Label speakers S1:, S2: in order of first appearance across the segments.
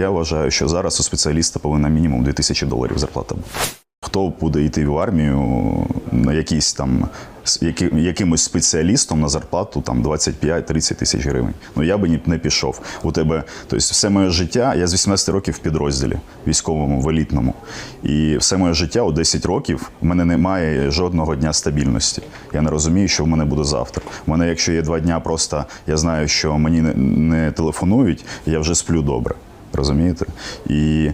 S1: Я вважаю, що зараз у спеціаліста повинна мінімум 2000 доларів зарплата. Хто буде йти в армію на якийсь там які, якимось спеціалістом на зарплату там 25-30 тисяч гривень. Ну я би ні- не пішов. У тебе, тобто, все моє життя, я з 18 років в підрозділі військовому, в елітному. І все моє життя у 10 років в мене немає жодного дня стабільності. Я не розумію, що в мене буде завтра. У мене, якщо є два дня, просто я знаю, що мені не телефонують, я вже сплю добре. Розумієте? І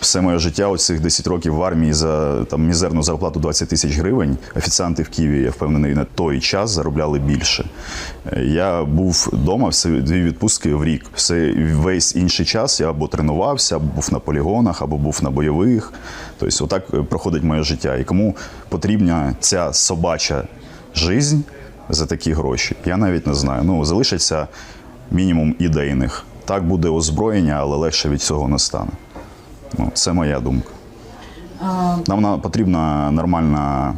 S1: все моє життя, оцих 10 років в армії за там мізерну зарплату 20 тисяч гривень. Офіціанти в Києві, я впевнений, на той час заробляли більше. Я був вдома все дві відпустки в рік. Все весь інший час я або тренувався, або був на полігонах, або був на бойових. Тобто, отак проходить моє життя. І кому потрібна ця собача жизнь за такі гроші, я навіть не знаю. Ну залишиться мінімум ідейних. Так буде озброєння, але легше від цього не стане. Ну, це моя думка. Нам потрібна нормальна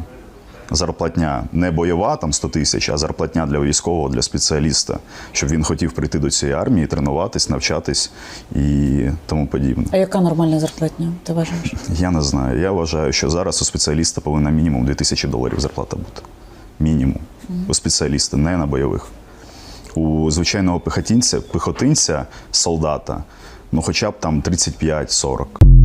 S1: зарплатня, не бойова, там 100 тисяч, а зарплатня для військового, для спеціаліста, щоб він хотів прийти до цієї армії, тренуватись, навчатись і тому подібне.
S2: А яка нормальна зарплатня? Ти вважаєш?
S1: Я не знаю. Я вважаю, що зараз у спеціаліста повинна мінімум 2000 доларів зарплата бути. Мінімум. У спеціаліста, не на бойових. У звичайного пехотинця, пехотинця, солдата, ну хоча б там 35-40.